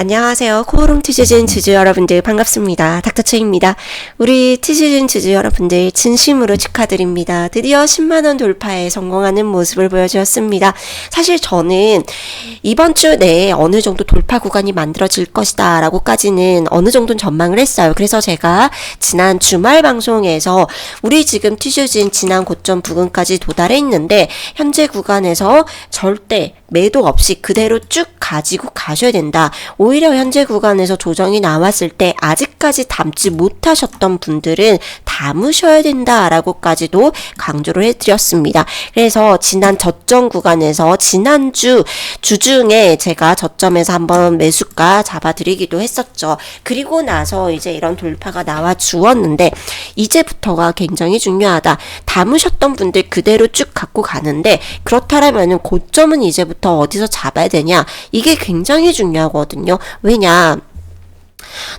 안녕하세요. 코오롱 티슈진 주주 여러분들 반갑습니다. 닥터체입니다. 우리 티슈진 주주 여러분들 진심으로 축하드립니다. 드디어 10만원 돌파에 성공하는 모습을 보여주었습니다. 사실 저는 이번 주 내에 어느 정도 돌파 구간이 만들어질 것이다 라고까지는 어느 정도는 전망을 했어요. 그래서 제가 지난 주말 방송에서 우리 지금 티슈진 지난 고점 부근까지 도달했는데 현재 구간에서 절대 매도 없이 그대로 쭉 가지고 가셔야 된다. 오히려 현재 구간에서 조정이 나왔을 때 아직까지 담지 못하셨던 분들은 담으셔야 된다라고까지도 강조를 해드렸습니다. 그래서 지난 저점 구간에서 지난주 주중에 제가 저점에서 한번 매수가 잡아드리기도 했었죠. 그리고 나서 이제 이런 돌파가 나와 주었는데 이제부터가 굉장히 중요하다. 담으셨던 분들 그대로 쭉 갖고 가는데 그렇다면은 고점은 이제부터 어디서 잡아야 되냐? 이게 굉장히 중요하거든요. 왜냐?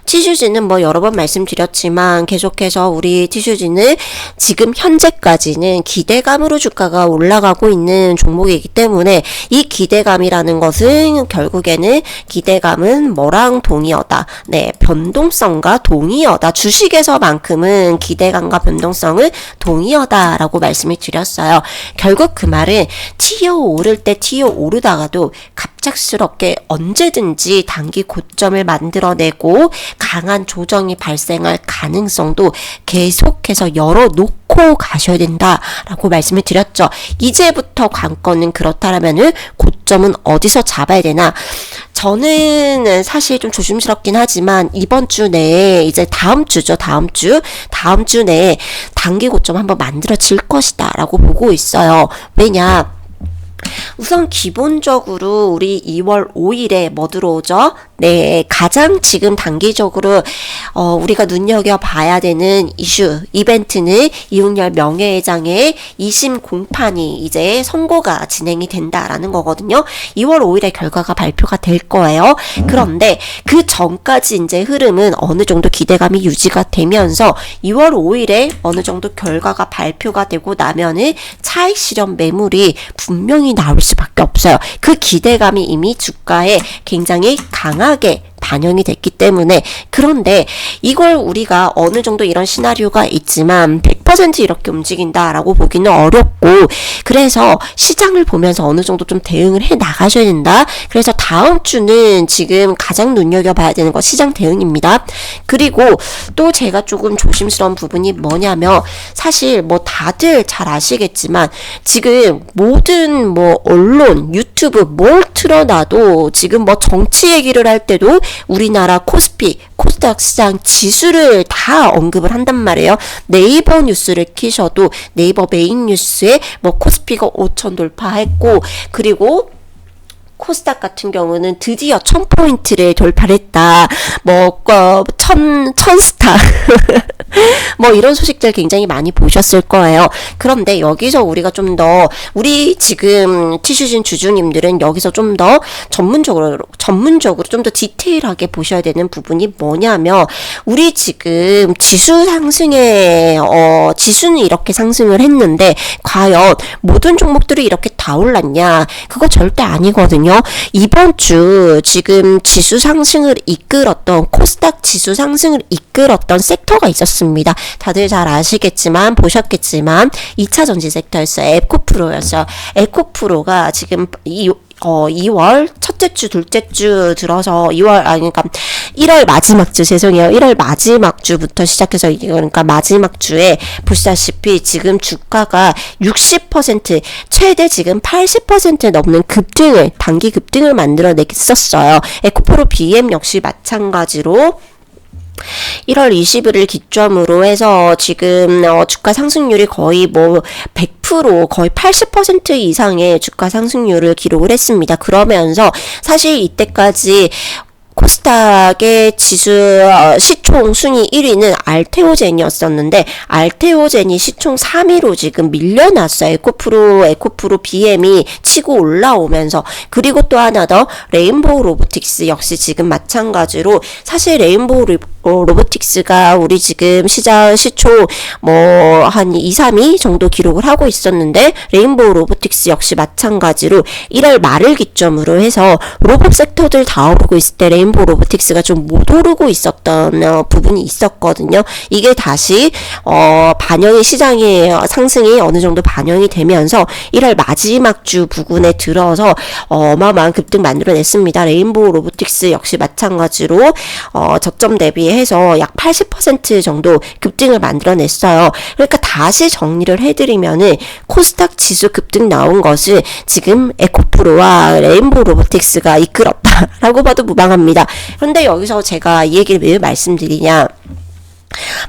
티슈지는 뭐 여러 번 말씀드렸지만 계속해서 우리 티슈지는 지금 현재까지는 기대감으로 주가가 올라가고 있는 종목이기 때문에 이 기대감이라는 것은 결국에는 기대감은 뭐랑 동의어다. 네, 변동성과 동의어다. 주식에서만큼은 기대감과 변동성은 동의어다라고 말씀을 드렸어요. 결국 그 말은 티어 오를 때 티어 오르다가도 갑 작스럽게 언제든지 단기 고점을 만들어내고 강한 조정이 발생할 가능성도 계속해서 열어놓고 가셔야 된다라고 말씀을 드렸죠. 이제부터 관건은 그렇다라면은 고점은 어디서 잡아야 되나? 저는 사실 좀 조심스럽긴 하지만 이번 주 내에 이제 다음 주죠. 다음 주. 다음 주 내에 단기 고점 한번 만들어질 것이다 라고 보고 있어요. 왜냐? 우선 기본적으로 우리 2월 5일에 뭐 들어오죠? 네, 가장 지금 단기적으로 어, 우리가 눈여겨 봐야 되는 이슈 이벤트는 이웅열 명예회장의 2심 공판이 이제 선고가 진행이 된다라는 거거든요. 2월 5일에 결과가 발표가 될 거예요. 그런데 그 전까지 이제 흐름은 어느 정도 기대감이 유지가 되면서 2월 5일에 어느 정도 결과가 발표가 되고 나면은 차익 실현 매물이 분명히 나올 수밖에 없어요. 그 기대감이 이미 주가에 굉장히 강 하게 반영이 됐기 때문에 그런데 이걸 우리가 어느 정도 이런 시나리오가 있지만 100% 이렇게 움직인다라고 보기는 어렵고 그래서 시장을 보면서 어느 정도 좀 대응을 해 나가셔야 된다. 그래서 다음 주는 지금 가장 눈여겨봐야 되는 거 시장 대응입니다. 그리고 또 제가 조금 조심스러운 부분이 뭐냐면 사실 뭐 다들 잘 아시겠지만 지금 모든 뭐 언론 유튜브 뭘 틀어놔도 지금 뭐 정치 얘기를 할 때도 우리나라 코스피, 코스닥 시장 지수를 다 언급을 한단 말이에요. 네이버 뉴스를 키셔도 네이버 메인 뉴스에 뭐 코스피가 5천 돌파했고 그리고 코스닥 같은 경우는 드디어 1000포인트를 돌파했다. 뭐, 어, 천, 천스타. 뭐 이런 소식들 굉장히 많이 보셨을 거예요. 그런데 여기서 우리가 좀 더 우리 지금 티슈진 주주님들은 여기서 좀 더 전문적으로 전문적으로 좀 더 디테일하게 보셔야 되는 부분이 뭐냐면 우리 지금 지수 상승에 어 지수는 이렇게 상승을 했는데 과연 모든 종목들이 이렇게 다 올랐냐? 그거 절대 아니거든요. 이번 주 지금 지수 상승을 이끌었던 코스닥 지수 상승을 이끌었던 섹터가 있었습니다. 다들 잘 아시겠지만 보셨겠지만 2차 전지 섹터였어요. 에코프로였어요. 에코프로가 지금 이 어, 2월 첫째 주, 둘째 주 들어서 2월, 아니, 그러니까 1월 마지막 주, 죄송해요. 1월 마지막 주부터 시작해서, 그러니까 마지막 주에 보시다시피 지금 주가가 60%, 최대 지금 80% 넘는 급등을, 단기 급등을 만들어냈었어요. 에코프로 BM 역시 마찬가지로 1월 20일을 기점으로 해서 지금 어, 주가 상승률이 거의 뭐 100% 거의 80% 이상의 주가 상승률을 기록을 했습니다. 그러면서 사실 이때까지 코스닥의 지수 어, 시총 순위 1위는 알테오젠이었었는데 알테오젠이 시총 3위로 지금 밀려났어요. 에코프로 에코프로 BM이 치고 올라오면서 그리고 또 하나 더 레인보우 로보틱스 역시 지금 마찬가지로 사실 레인보우 어, 로보틱스가 우리 지금 시장 시초 뭐 한 2, 3위 정도 기록을 하고 있었는데 레인보우 로보틱스 역시 마찬가지로 1월 말을 기점으로 해서 로봇 섹터들 다 오르고 있을 때 레인보우 로보틱스가 좀 못 오르고 있었던 어, 부분이 있었거든요. 이게 다시 어, 반영이 시장의 상승이 어느 정도 반영이 되면서 1월 마지막 주 부근에 들어서 어, 어마어마한 급등 만들어냈습니다. 레인보우 로보틱스 역시 마찬가지로 어, 저점 대비 해서 약 80% 정도 급등을 만들어냈어요. 그러니까 다시 정리를 해드리면은 코스닥 지수 급등 나온 것을 지금 에코프로와 레인보우 로보틱스가 이끌었다라고 봐도 무방합니다. 그런데 여기서 제가 이 얘기를 왜 말씀드리냐?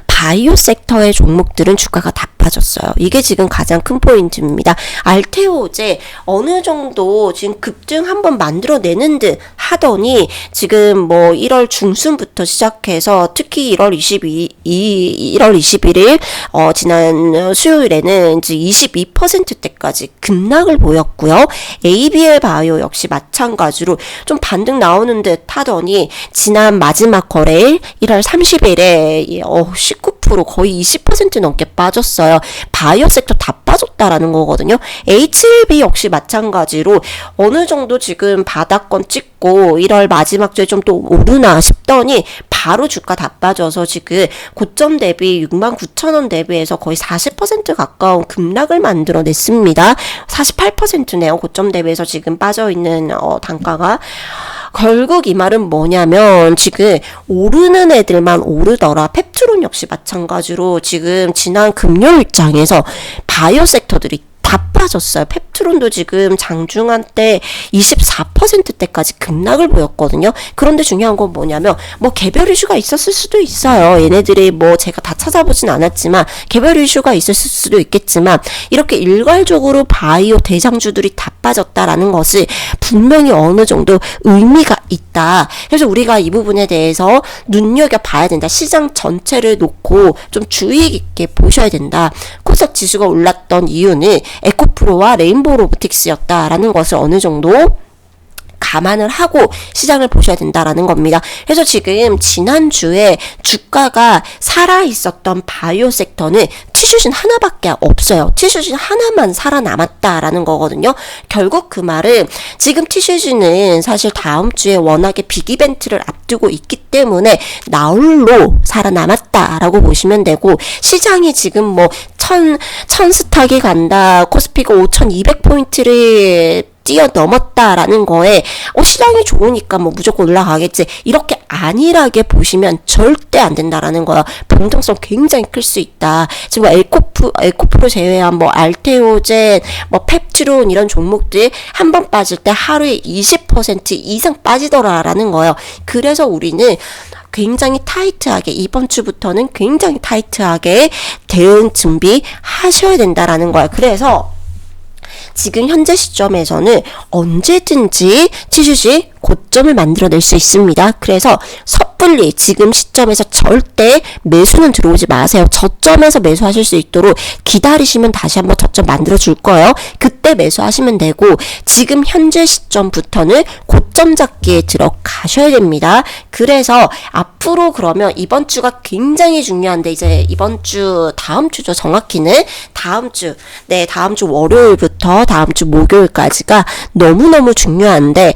바이오 섹터의 종목들은 주가가 다 빠졌어요. 이게 지금 가장 큰 포인트입니다. 알테오제 어느 정도 지금 급등 한번 만들어내는 듯 하더니 지금 뭐 1월 중순부터 시작해서 특히 1월 22, 1월 21일 어, 지난 수요일에는 이제 22%대까지 급락을 보였고요. ABL 바이오 역시 마찬가지로 좀 반등 나오는 듯 하더니 지난 마지막 거래일 1월 30일에 어, 19% 거의 20% 넘게 빠졌어요. 바이오 섹터 다 빠졌다라는 거거든요. HLB 역시 마찬가지로 어느 정도 지금 바닥권 찍고 1월 마지막 주에 좀 또 오르나 싶더니 바로 주가 다 빠져서 지금 고점 대비 6만 9천 원 대비해서 거의 40% 가까운 급락을 만들어냈습니다. 48%네요. 고점 대비해서 지금 빠져 있는 어, 단가가. 결국 이 말은 뭐냐면 지금 오르는 애들만 오르더라. 펩트론 역시 마찬가지로 지금 지난 금요일장에서 바이오 섹터들이 다 빠졌어요. 펩트론도 지금 장중한 때 24%대까지 급락을 보였거든요. 그런데 중요한 건 뭐냐면 뭐 개별 이슈가 있었을 수도 있어요. 얘네들이 뭐 제가 다 찾아보진 않았지만 개별 이슈가 있었을 수도 있겠지만 이렇게 일괄적으로 바이오 대장주들이 다 빠졌다라는 것을 분명히 어느 정도 의미가 있다. 그래서 우리가 이 부분에 대해서 눈여겨 봐야 된다. 시장 전체를 놓고 좀 주의 깊게 보셔야 된다. 코스닥 지수가 올랐던 이유는 에코프로와 레인보우 로보틱스였다라는 것을 어느 정도 감안을 하고 시장을 보셔야 된다라는 겁니다. 그래서 지금 지난주에 주가가 살아 있었던 바이오 섹터는 티슈진 하나밖에 없어요. 티슈진 하나만 살아남았다라는 거거든요. 결국 그 말은 지금 티슈진은 사실 다음 주에 워낙에 빅 이벤트를 앞두고 있기 때문에 나홀로 살아남았다라고 보시면 되고 시장이 지금 뭐 천, 천 스탁이 간다. 코스피가 5,200포인트를 뛰어넘었다라는 거에 어 시장이 좋으니까 뭐 무조건 올라가겠지. 이렇게 안일하게 보시면 절대 안 된다라는 거야. 변동성 굉장히 클 수 있다. 지금 뭐 에코프 에코프로 제외한 뭐 알테오젠 뭐 펩트론 이런 종목들 한 번 빠질 때 하루에 20% 이상 빠지더라라는 거예요. 그래서 우리는 굉장히 타이트하게 이번 주부터는 굉장히 타이트하게 대응 준비 하셔야 된다라는 거야. 그래서 지금 현재 시점에서는 언제든지 치슈시 고점을 만들어낼 수 있습니다. 그래서 섣불리 지금 시점에서 절대 매수는 들어오지 마세요. 저점에서 매수하실 수 있도록 기다리시면 다시 한번 저점 만들어 줄 거예요. 그때 매수하시면 되고 지금 현재 시점부터는 고점 잡기에 들어가셔야 됩니다. 그래서 앞으로 그러면 이번 주가 굉장히 중요한데 이제 이번 주 다음 주죠. 정확히는 다음 주. 네, 다음 주 월요일부터 다음 주 목요일까지가 너무너무 중요한데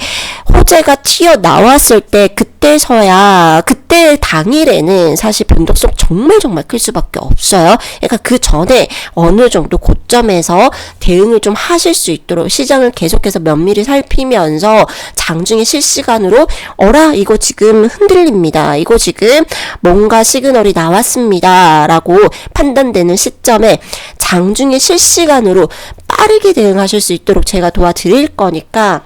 호재 가 튀어나왔을 때 그때서야 그때 당일에는 사실 변동성 정말 정말 클 수밖에 없어요. 그러니까 그 전에 어느 정도 고점에서 대응을 좀 하실 수 있도록 시장을 계속해서 면밀히 살피면서 장중에 실시간으로 어라 이거 지금 흔들립니다. 이거 지금 뭔가 시그널이 나왔습니다. 라고 판단되는 시점에 장중에 실시간으로 빠르게 대응하실 수 있도록 제가 도와드릴 거니까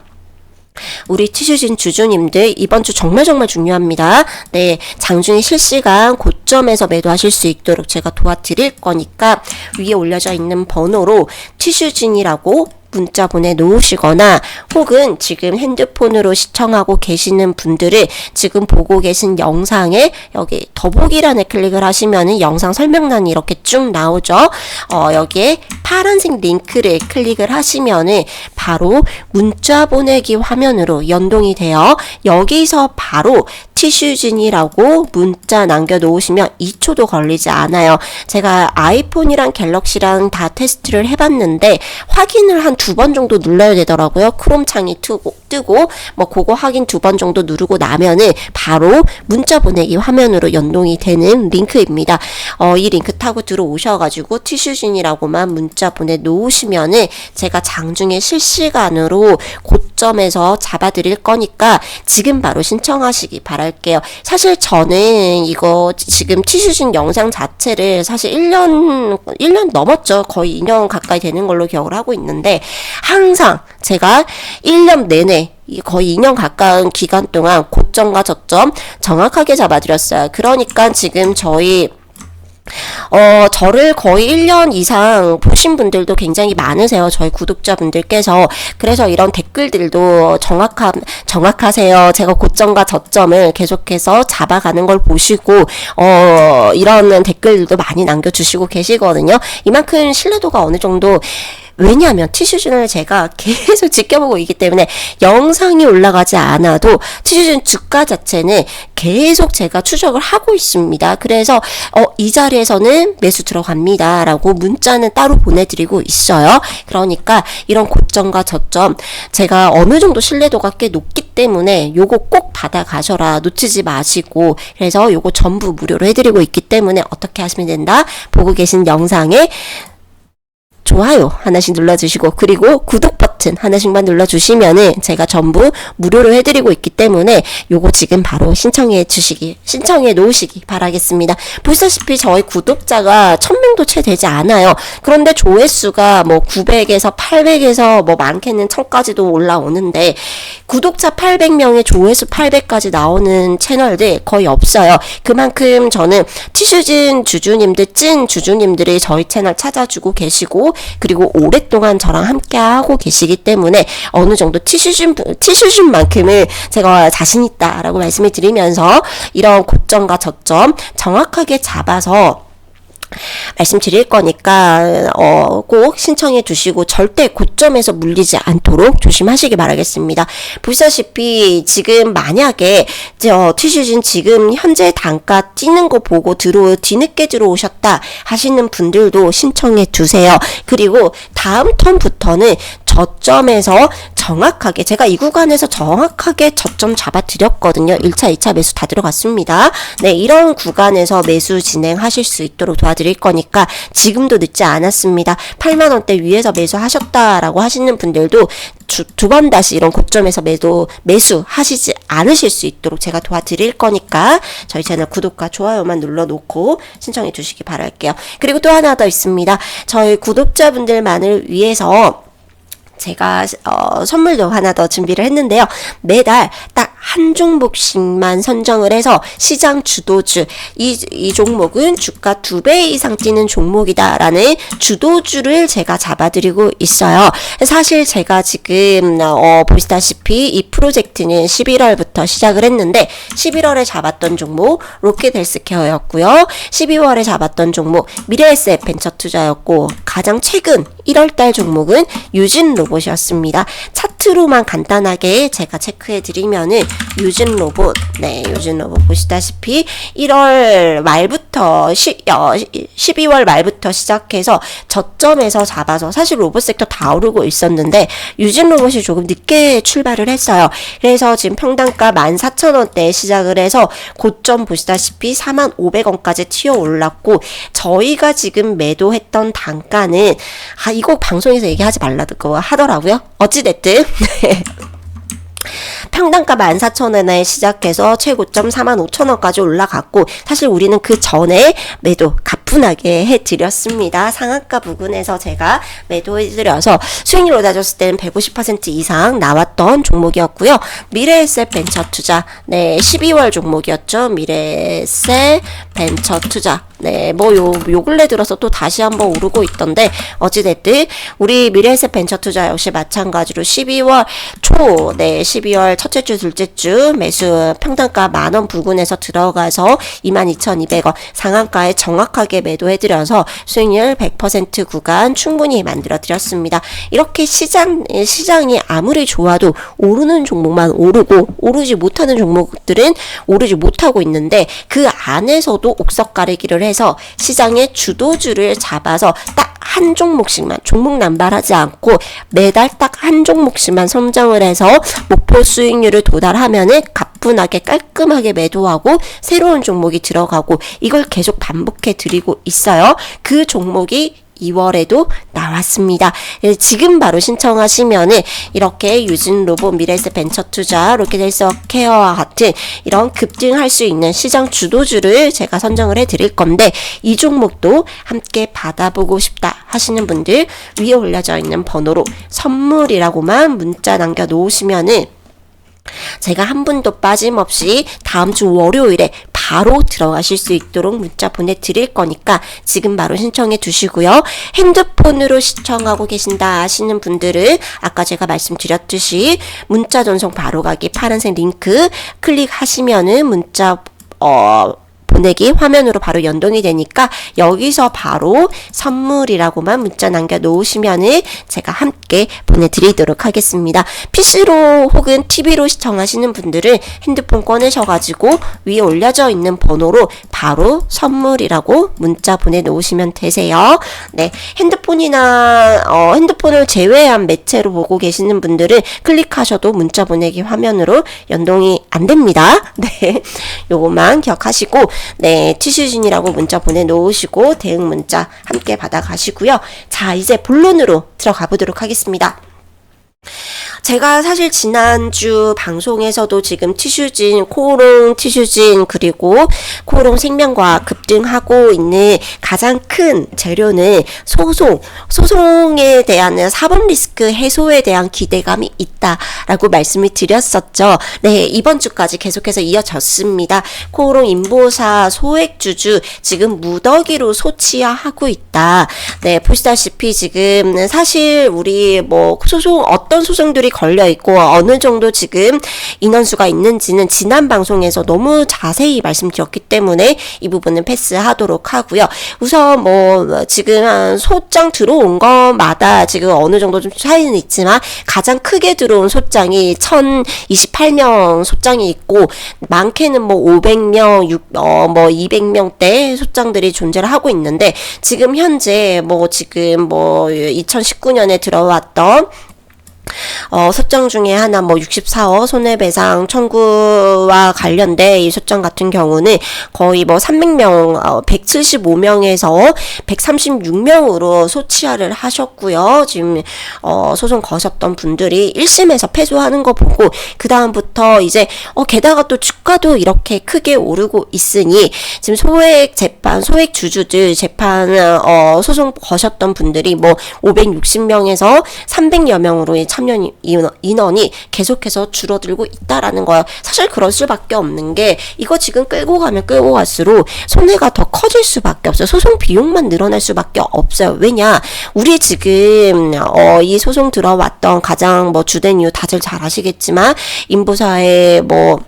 우리 티슈진 주주님들 이번 주 정말 정말 중요합니다. 네, 장중에 실시간 고점에서 매도하실 수 있도록 제가 도와드릴 거니까 위에 올려져 있는 번호로 티슈진이라고 문자 보내 놓으시거나 혹은 지금 핸드폰으로 시청하고 계시는 분들은 지금 보고 계신 영상에 여기 더보기란에 클릭을 하시면은 영상 설명란이 이렇게 쭉 나오죠. 어, 여기에 파란색 링크를 클릭을 하시면은 바로 문자 보내기 화면으로 연동이 돼요. 여기서 바로 티슈진이라고 문자 남겨 놓으시면 2초도 걸리지 않아요. 제가 아이폰이랑 갤럭시랑 다 테스트를 해봤는데 확인을 한두 번 정도 눌러야 되더라고요. 크롬 창이 뜨고, 뜨고 뭐 그거 확인 두 번 정도 누르고 나면은 바로 문자 보내기 화면으로 연동이 되는 링크입니다. 어, 이 링크 타고 들어오셔가지고 티슈진이라고만 문자 보내 놓으시면은 제가 장중에 실시간으로 고점에서 잡아드릴 거니까 지금 바로 신청하시기 바랄게요. 사실 저는 이거 지금 티슈진 영상 자체를 사실 1년, 1년 넘었죠. 거의 2년 가까이 되는 걸로 기억을 하고 있는데 항상 제가 1년 내내 이 거의 2년 가까운 기간 동안 고점과 저점 정확하게 잡아드렸어요. 그러니까 지금 저희 어, 저를 거의 1년 이상 보신 분들도 굉장히 많으세요. 저희 구독자분들께서. 그래서 이런 댓글들도 정확한, 정확하세요. 제가 고점과 저점을 계속해서 잡아가는 걸 보시고, 어, 이런 댓글들도 많이 남겨주시고 계시거든요. 이만큼 신뢰도가 어느 정도 왜냐하면 티슈준을 제가 계속 지켜보고 있기 때문에 영상이 올라가지 않아도 티슈준 주가 자체는 계속 제가 추적을 하고 있습니다. 그래서 어, 이 자리에서는 매수 들어갑니다. 라고 문자는 따로 보내드리고 있어요. 그러니까 이런 고점과 저점 제가 어느 정도 신뢰도가 꽤 높기 때문에 요거 꼭 받아 가셔라. 놓치지 마시고 그래서 요거 전부 무료로 해드리고 있기 때문에 어떻게 하시면 된다? 보고 계신 영상에 좋아요 하나씩 눌러주시고 그리고 구독 버튼 하나씩만 눌러주시면은 제가 전부 무료로 해드리고 있기 때문에 요거 지금 바로 신청해 주시기 신청해 놓으시기 바라겠습니다. 보시다시피 저희 구독자가 1000명도 채 되지 않아요. 그런데 조회수가 뭐 900에서 800에서 뭐 많게는 1000까지도 올라오는데 구독자 800명에 조회수 800까지 나오는 채널들 거의 없어요. 그만큼 저는 티슈진 주주님들 찐 주주님들이 저희 채널 찾아주고 계시고 그리고 오랫동안 저랑 함께 하고 계시기 때문에 어느 정도 티슈준 티슈준만큼은 제가 자신 있다라고 말씀을 드리면서 이런 고점과 저점 정확하게 잡아서 말씀드릴 거니까 어, 꼭 신청해 주시고 절대 고점에서 물리지 않도록 조심하시기 바라겠습니다. 보시다시피 지금 만약에 저 티슈진 지금 현재 단가 뛰는 거 보고 들어 뒤늦게 들어오셨다 하시는 분들도 신청해 주세요. 그리고 다음 턴부터는 저점에서 정확하게 제가 이 구간에서 정확하게 저점 잡아 드렸거든요. 1차, 2차 매수 다 들어갔습니다. 네, 이런 구간에서 매수 진행하실 수 있도록 도와드릴 거니까 지금도 늦지 않았습니다. 8만 원대 위에서 매수하셨다라고 하시는 분들도 두 번 다시 이런 고점에서 매도 매수 하시지 않으실 수 있도록 제가 도와드릴 거니까 저희 채널 구독과 좋아요만 눌러놓고 신청해 주시기 바랄게요. 그리고 또 하나 더 있습니다. 저희 구독자분들만을 위해서 제가 어, 선물도 하나 더 준비를 했는데요. 매달 딱 한 종목씩만 선정을 해서 시장 주도주 이, 이 종목은 주가 두 배 이상 뛰는 종목이다라는 주도주를 제가 잡아드리고 있어요. 사실 제가 지금 어, 보시다시피 이 프로젝트는 11월부터 시작을 했는데 11월에 잡았던 종목 로켓 헬스케어였고요. 12월에 잡았던 종목 미래에셋 벤처 투자였고 가장 최근 1월달 종목은 유진 로봇이었습니다. 차 트로만 간단하게 제가 체크해 드리면은 유진 로봇, 네, 유진 로봇 보시다시피 1월 말부터 시, 어, 12월 말부터 시작해서 저점에서 잡아서 사실 로봇 섹터 다 오르고 있었는데 유진 로봇이 조금 늦게 출발을 했어요. 그래서 지금 평단가 14,000원대에 시작을 해서 고점 보시다시피 4,500원까지 튀어 올랐고 저희가 지금 매도했던 단가는 아 이거 방송에서 얘기하지 말라고 하더라고요. 어찌됐든 네. 평단가 14,000원에 시작해서 최고점 45,000원까지 올라갔고 사실 우리는 그 전에 매도 가뿐하게 해드렸습니다. 상한가 부근에서 제가 매도해드려서 수익률로 따졌을 때는 150% 이상 나왔던 종목이었고요. 미래에셋 벤처 투자 네 12월 종목이었죠. 미래에셋 벤처 투자 네, 뭐, 요, 요 근래 들어서 또 다시 한번 오르고 있던데, 어찌됐든, 우리 미래에셋 벤처 투자 역시 마찬가지로 12월 초, 네, 12월 첫째 주, 둘째 주 매수 평단가 만원 부근에서 들어가서 22,200원 상한가에 정확하게 매도해드려서 수익률 100% 구간 충분히 만들어드렸습니다. 이렇게 시장, 시장이 아무리 좋아도 오르는 종목만 오르고, 오르지 못하는 종목들은 오르지 못하고 있는데, 그 안에서도 옥석 가리기를 해서 시장의 주도주를 잡아서 딱 한 종목씩만 종목 남발하지 않고 매달 딱 한 종목씩만 선정을 해서 목표 수익률을 도달하면은 가뿐하게 깔끔하게 매도하고 새로운 종목이 들어가고 이걸 계속 반복해 드리고 있어요. 그 종목이 2월에도 나왔습니다. 예, 지금 바로 신청하시면은 이렇게 유진 로봇 미래에셋 벤처 투자 로켓헬스 케어와 같은 이런 급등할 수 있는 시장 주도주를 제가 선정을 해 드릴 건데 이 종목도 함께 받아보고 싶다 하시는 분들 위에 올려져 있는 번호로 선물이라고만 문자 남겨 놓으시면은 제가 한 분도 빠짐없이 다음 주 월요일에 바로 들어가실 수 있도록 문자 보내드릴 거니까 지금 바로 신청해 두시고요. 핸드폰으로 시청하고 계신다 하시는 분들은 아까 제가 말씀드렸듯이 문자 전송 바로 가기 파란색 링크 클릭하시면은 문자 어 보내기 화면으로 바로 연동이 되니까 여기서 바로 선물이라고만 문자 남겨 놓으시면은 제가 함께 보내드리도록 하겠습니다. PC로 혹은 TV로 시청하시는 분들은 핸드폰 꺼내셔가지고 위에 올려져 있는 번호로 바로 선물이라고 문자 보내놓으시면 되세요. 네, 핸드폰이나 어, 핸드폰을 제외한 매체로 보고 계시는 분들은 클릭하셔도 문자 보내기 화면으로 연동이 안 됩니다. 네, 요것만 기억하시고 네, 티슈진이라고 문자 보내놓으시고 대응 문자 함께 받아가시고요. 자, 이제 본론으로 들어가 보도록 하겠습니다. 제가 사실 지난주 방송에서도 지금 티슈진, 코롱 티슈진, 그리고 코롱 생명과학 급등하고 있는 가장 큰 재료는 소송, 소송에 대한 사법 리스크 해소에 대한 기대감이 있다라고 말씀을 드렸었죠. 네, 이번 주까지 계속해서 이어졌습니다. 코롱 인보사 소액주주 지금 무더기로 소치하고 있다. 네, 보시다시피 지금 사실 우리 뭐 소송, 어떤 소송들이 걸려 있고 어느 정도 지금 인원수가 있는지는 지난 방송에서 너무 자세히 말씀드렸기 때문에 이 부분은 패스하도록 하고요. 우선 뭐 지금 소장 들어온 것마다 지금 어느 정도 좀 차이는 있지만 가장 크게 들어온 소장이 1028명 소장이 있고 많게는 뭐 500명, 6, 어, 뭐 200명대 소장들이 존재를 하고 있는데 지금 현재 뭐 지금 뭐 2019년에 들어왔던 어, 소장 중에 하나 뭐 64억 손해배상 청구와 관련된 이 소장 같은 경우는 거의 뭐 300명, 어, 175명에서 136명으로 소치하를 하셨고요. 지금 어, 소송 거셨던 분들이 1심에서 패소하는 거 보고 그 다음부터 이제 어, 게다가 또 주가도 이렇게 크게 오르고 있으니 지금 소액 재판, 소액 주주들 재판 어, 소송 거셨던 분들이 뭐 560명에서 300여 명으로 참여 인원 이 계속해서 줄어들고 있다라는 거야. 사실 그럴 수밖에 없는 게 이거 지금 끌고 가면 끌고 갈수록 손해가 더 커질 수밖에 없어요. 소송 비용만 늘어날 수밖에 없어요. 왜냐? 우리 지금 어, 이 소송 들어왔던 가장 뭐 주된 이유 다들 잘 아시겠지만 인보사의 뭐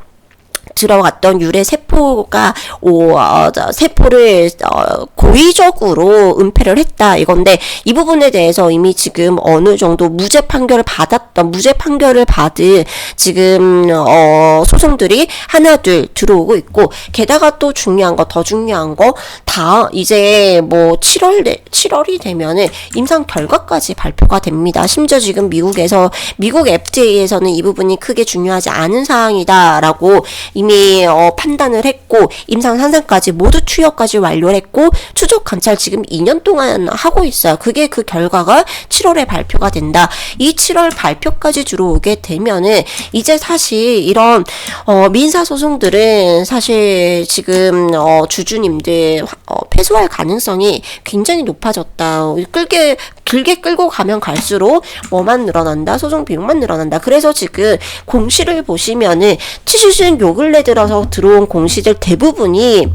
들어갔던 유래 세포가 오, 어, 세포를 어, 고의적으로 은폐를 했다 이건데 이 부분에 대해서 이미 지금 어느 정도 무죄 판결을 받았던 무죄 판결을 받은 지금 어, 소송들이 하나 둘 들어오고 있고 게다가 또 중요한 거 더 중요한 거 다 이제 뭐 7월 7월이 되면은 임상 결과까지 발표가 됩니다. 심지어 지금 미국에서 미국 FDA에서는 이 부분이 크게 중요하지 않은 사항이다라고 이미 어, 판단을 했고 임상 산상까지 모두 투여까지 완료를 했고 추적 관찰 지금 2년 동안 하고 있어요. 그게 그 결과가 7월에 발표가 된다. 이 7월 발표까지 들어오게 되면은 이제 사실 이런 어, 민사 소송들은 사실 지금 어, 주주님들 어, 패소할 가능성이 굉장히 높아졌다. 끌게 길게 끌고 가면 갈수록 뭐만 늘어난다? 소송 비용만 늘어난다. 그래서 지금 공시를 보시면은 티슈는 요 근래 들어서 들어온 공시들 대부분이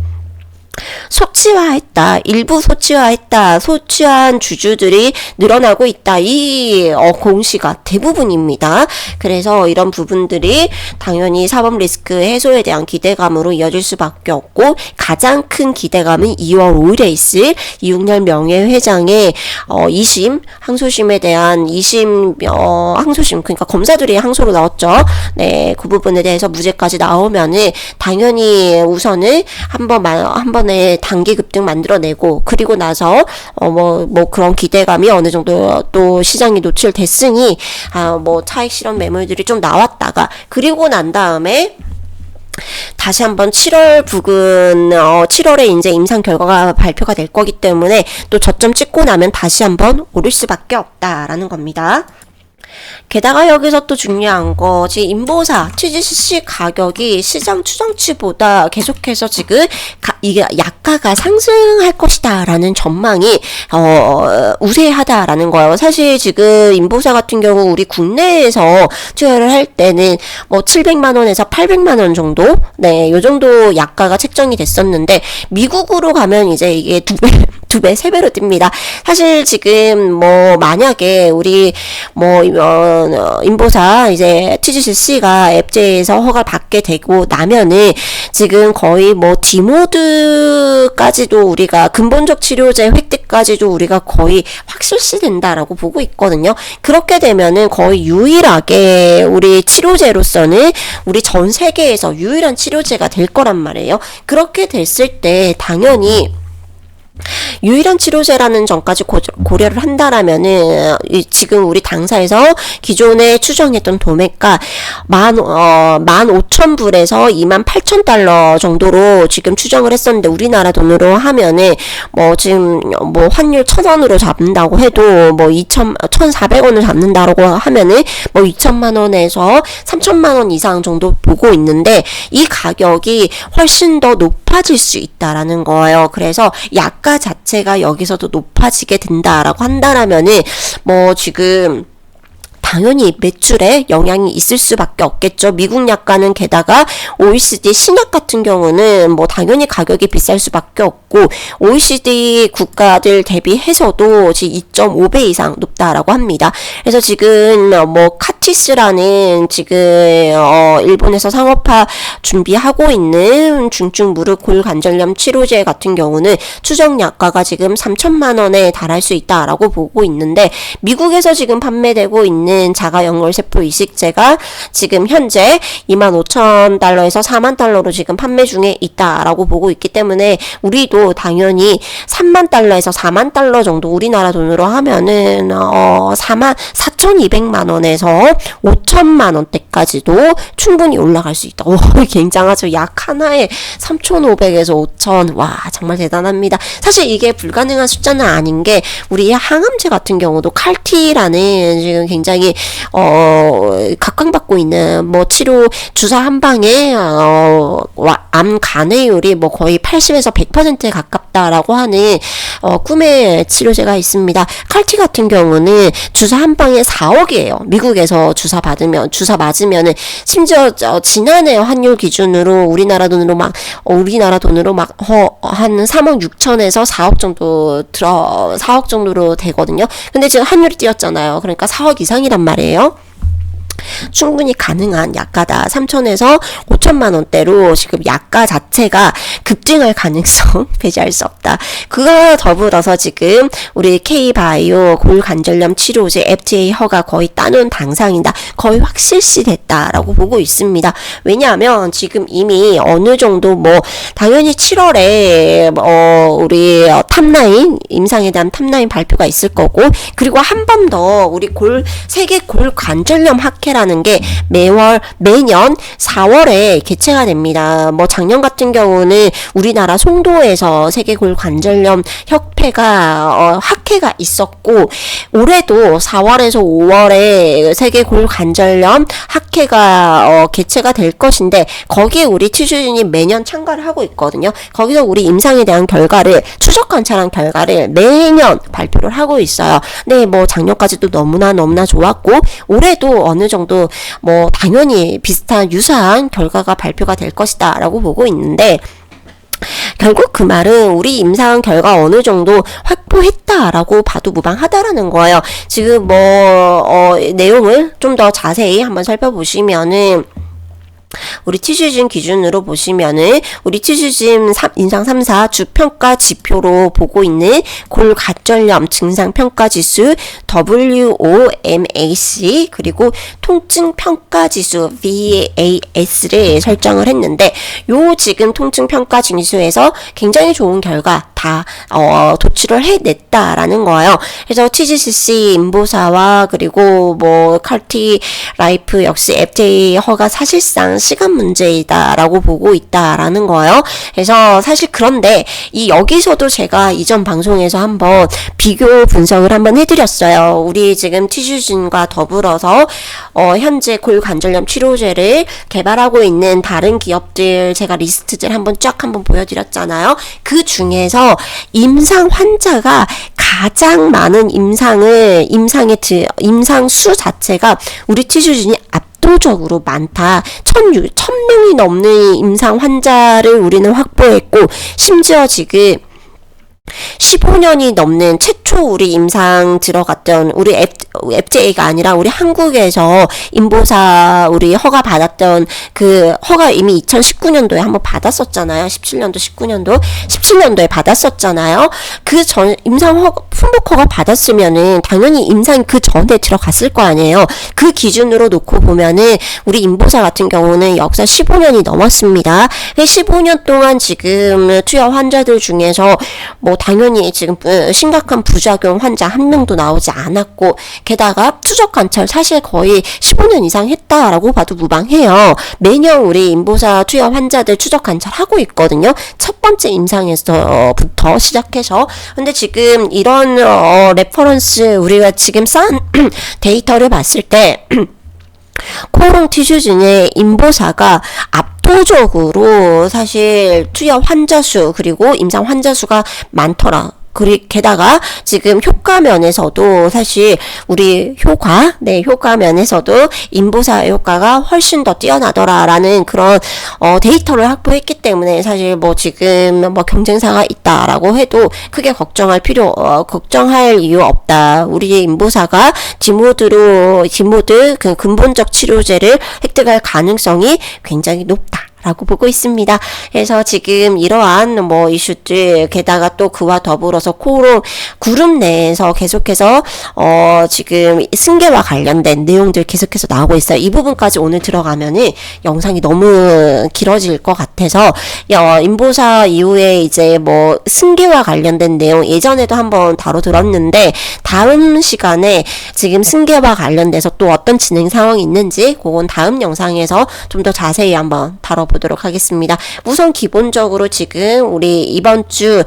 소치화 했다. 일부 소치화했다. 소치한 주주들이 늘어나고 있다. 이 어, 공시가 대부분입니다. 그래서 이런 부분들이 당연히 사법 리스크 해소에 대한 기대감으로 이어질 수밖에 없고 가장 큰 기대감은 2월 5일에 있을 이웅렬 명예회장의 어, 2심 항소심에 대한 2심 어, 항소심 그러니까 검사들이 항소로 나왔죠. 네, 그 부분에 대해서 무죄까지 나오면은 당연히 우선은 한 번 한 번에 단기 급등 만들 어내고 그리고 나서 어뭐뭐 뭐 그런 기대감이 어느 정도 또 시장이 노출됐으니 아뭐 차익 실현 매물들이 좀 나왔다가 그리고 난 다음에 다시 한번 7월 부근 어 7월에 이제 임상 결과가 발표가 될 거기 때문에 또 저점 찍고 나면 다시 한번 오를 수밖에 없다라는 겁니다. 게다가 여기서 또 중요한 거, 지금 인보사, TGCC 가격이 시장 추정치보다 계속해서 지금 가, 이게 약가가 상승할 것이다 라는 전망이, 어, 우세하다라는 거예요. 사실 지금 인보사 같은 경우 우리 국내에서 투여를 할 때는 뭐 700만 원에서 800만 원 정도? 네, 요 정도 약가가 책정이 됐었는데, 미국으로 가면 이제 이게 두 배, 두 배, 세 배로 뜁니다. 사실 지금 뭐 만약에 우리 뭐 어, 인보사 이제 TGCC가 앱제에서 허가를 받게 되고 나면은 지금 거의 뭐 디모드까지도 우리가 근본적 치료제 획득까지도 우리가 거의 확실시 된다라고 보고 있거든요. 그렇게 되면은 거의 유일하게 우리 치료제로서는 우리 전 세계에서 유일한 치료제가 될 거란 말이에요. 그렇게 됐을 때 당연히 유일한 치료제라는 점까지 고, 려를 한다라면은 지금 우리 당사에서 기존에 추정했던 도매가 만, 어, 만 오천 불에서 이만 팔천 달러 정도로 지금 추정을 했었는데 우리나라 돈으로 하면은 뭐 지금 뭐 환율 천 원으로 잡는다고 해도 뭐 이천 천사백 원을 잡는다라고 하면은 뭐 이천만 원에서 삼천만 원 이상 정도 보고 있는데 이 가격이 훨씬 더 높아질 수 있다라는 거예요. 그래서 약간 물가 자체가 여기서도 높아지게 된다라고 한다라면은 뭐 지금 당연히 매출에 영향이 있을 수밖에 없겠죠. 미국 약가는 게다가 OECD 신약 같은 경우는 뭐 당연히 가격이 비쌀 수밖에 없고 OECD 국가들 대비해서도 지금 2.5배 이상 높다라고 합니다. 그래서 지금 뭐 카티스라는 지금 어 일본에서 상업화 준비하고 있는 중증 무릎 골관절염 치료제 같은 경우는 추정 약가가 지금 3천만 원에 달할 수 있다라고 보고 있는데 미국에서 지금 판매되고 있는 자가 연골 세포 이식제가 지금 현재 2만 5천 달러에서 4만 달러로 지금 판매 중에 있다라고 보고 있기 때문에 우리도 당연히 3만 달러에서 4만 달러 정도 우리나라 돈으로 하면은 어 4만 4,200만 원에서 5천만 원대까지도 충분히 올라갈 수 있다. 오, 굉장하죠. 약 하나에 3,500에서 5천. 와, 정말 대단합니다. 사실 이게 불가능한 숫자는 아닌 게 우리 항암제 같은 경우도 칼티라는 지금 굉장히 어 각광받고 있는 뭐 치료 주사 한 방에 어암 간해율이 뭐 거의 80에서 100%에 가깝다라고 하는 어 꿈의 치료제가 있습니다. 칼티 같은 경우는 주사 한 방에 4억이에요. 미국에서 주사 받으면 주사 맞으면은 심지어 어, 지난해 환율 기준으로 우리나라 돈으로 막 어, 우리나라 돈으로 막 한 3억 6천에서 4억 정도 들어 4억 정도로 되거든요. 근데 지금 환율이 뛰었잖아요. 그러니까 4억 이상이란 말이에요. 충분히 가능한 약가다. 3천에서 5천만 원대로 지금 약가 자체가 급증할 가능성 배제할 수 없다. 그거 더불어서 지금 우리 K바이오 골관절염 치료제 FDA 허가 거의 따놓은 당상이다. 거의 확실시 됐다라고 보고 있습니다. 왜냐하면 지금 이미 어느 정도 뭐 당연히 7월에 어 우리 탑라인 임상에 대한 탑라인 발표가 있을 거고 그리고 한 번 더 우리 골 세계 골관절염 학회라는 게 매월 매년 4월에 개최가 됩니다. 뭐 작년 같은 경우는 우리나라 송도에서 세계 골 관절염 협회가 어, 학회가 있었고 올해도 4월에서 5월에 세계 골 관절염 학회가 어, 개최가 될 것인데 거기에 우리 티슈진이 매년 참가를 하고 있거든요. 거기서 우리 임상에 대한 결과를 추적 관찰한 결과를 매년 발표를 하고 있어요. 네, 뭐 작년까지도 너무나 너무나 좋았고 올해도 어느 정도 뭐 당연히 비슷한 유사한 결과가 발표가 될 것이다 라고 보고 있는데 결국 그 말은 우리 임상 결과 어느 정도 확보했다라고 봐도 무방하다라는 거예요. 지금 뭐, 어, 내용을 좀 더 자세히 한번 살펴보시면은, 우리 티슈진 기준으로 보시면은 우리 티슈진 인상 3사 주평가 지표로 보고 있는 골가절염 증상 평가 지수 WOMAC 그리고 통증 평가 지수 VAS를 설정을 했는데 요 지금 통증 평가 지수에서 굉장히 좋은 결과 다 어, 도출을 해냈다라는 거예요. 그래서 TGCC 인보사와 그리고 뭐 칼티 라이프 역시 FJ 허가 사실상 시간 문제이다라고 보고 있다라는 거예요. 그래서 사실 그런데 이 여기서도 제가 이전 방송에서 한번 비교 분석을 한번 해드렸어요. 우리 지금 티슈진과 더불어서 어, 현재 골관절염 치료제를 개발하고 있는 다른 기업들 제가 리스트들 한번 쫙 한번 보여드렸잖아요. 그 중에서 임상 환자가 가장 많은 임상을 임상의 임상 수 자체가 우리 티슈진이 압도적으로 많다. 천, 천 명이 넘는 임상 환자를 우리는 확보했고, 심지어 지금 15년이 넘는 최초 우리 임상 들어갔던 우리 F, FTA가 아니라 우리 한국에서 인보사 우리 허가 받았던 그 허가 이미 2019년도에 한번 받았었잖아요. 17년도, 19년도, 17년도에 받았었잖아요. 그 전 임상 허 품목 허가 받았으면은 당연히 임상 그 전에 들어갔을 거 아니에요. 그 기준으로 놓고 보면은 우리 인보사 같은 경우는 역사 15년이 넘었습니다. 15년 동안 지금 투여 환자들 중에서 뭐 당연히 지금 심각한 부작용 환자 한 명도 나오지 않았고 게다가 추적 관찰 사실 거의 15년 이상 했다라고 봐도 무방해요. 매년 우리 인보사 투여 환자들 추적 관찰하고 있거든요. 첫 번째 임상에서부터 시작해서 근데 지금 이런 어, 레퍼런스 우리가 지금 쌓은 데이터를 봤을 때 코롱 티슈진의 인보사가 압도적으로 사실 투여 환자 수 그리고 임상 환자 수가 많더라. 그리 게다가 지금 효과 면에서도 사실 우리 효과 네 효과 면에서도 인보사 효과가 훨씬 더 뛰어나더라라는 그런 어, 데이터를 확보했기 때문에 사실 뭐 지금 뭐 경쟁사가 있다라고 해도 크게 걱정할 필요 어, 걱정할 이유 없다. 우리 인보사가 디모드로 디모드 그 근본적 치료제를 획득할 가능성이 굉장히 높다. 라고 보고 있습니다. 그래서 지금 이러한 뭐 이슈들 게다가 또 그와 더불어서 코로 그룹 내에서 계속해서 어 지금 승계와 관련된 내용들 계속해서 나오고 있어요. 이 부분까지 오늘 들어가면은 영상이 너무 길어질 것 같아서 어, 인보사 이후에 이제 뭐 승계와 관련된 내용 예전에도 한번 다뤄 들었는데 다음 시간에 지금 승계와 관련돼서 또 어떤 진행 상황이 있는지 그건 다음 영상에서 좀 더 자세히 한번 다뤄 보도록 하겠습니다. 우선 기본적으로 지금 우리 이번 주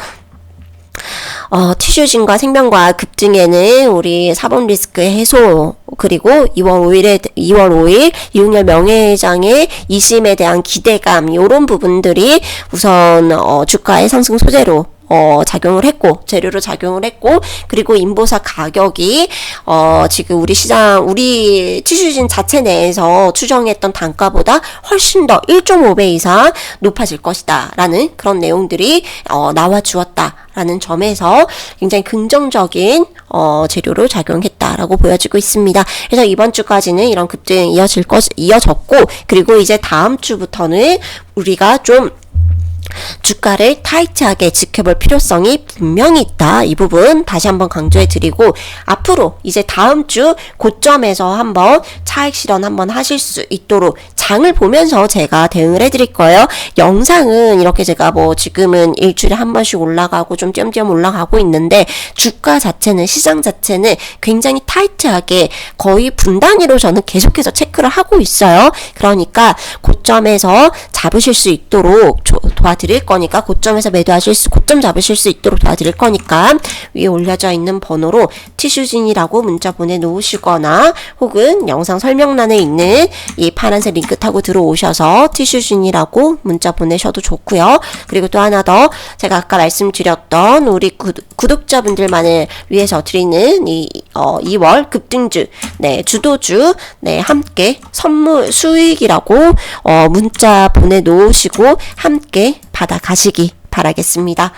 어, 티슈진과 생명과 급증에는 우리 사법 리스크 해소 그리고 2월 5일에 2월 5일 이용열 명예회장의 2심에 대한 기대감 이런 부분들이 우선 어, 주가의 상승 소재로 어, 작용을 했고 재료로 작용을 했고 그리고 인보사 가격이 어, 지금 우리 시장 우리 티슈진 자체 내에서 추정했던 단가보다 훨씬 더 1.5배 이상 높아질 것이다라는 그런 내용들이 어, 나와 주었다. 라는 점에서 굉장히 긍정적인 어, 재료로 작용했다라고 보여지고 있습니다. 그래서 이번 주까지는 이런 급등 이어질 것 이어졌고 그리고 이제 다음 주부터는 우리가 좀 주가를 타이트하게 지켜볼 필요성이 분명히 있다. 이 부분 다시 한번 강조해 드리고 앞으로 이제 다음 주 고점에서 한번 차익 실현 한번 하실 수 있도록 장을 보면서 제가 대응을 해 드릴 거예요. 영상은 이렇게 제가 뭐 지금은 일주일에 한 번씩 올라가고 좀 띄엄띄엄 올라가고 있는데 주가 자체는 시장 자체는 굉장히 타이트하게 거의 분 단위로 저는 계속해서 체크를 하고 있어요. 그러니까 고점에서 잡으실 수 있도록 조- 도와드릴 거니까 고점에서 매도하실 수 고점 잡으실 수 있도록 도와드릴 거니까 위에 올려져 있는 번호로 티슈진이라고 문자 보내놓으시거나 혹은 영상 설명란에 있는 이 파란색 링크 타고 들어오셔서 티슈진이라고 문자 보내셔도 좋고요. 그리고 또 하나 더 제가 아까 말씀드렸던 우리 구, 구독자분들만을 위해서 드리는 이 어, 2월 급등주 네 주도주 네 함께 선물 수익이라고 어, 문자 보내놓으시고 함께 받아가시기 바라겠습니다.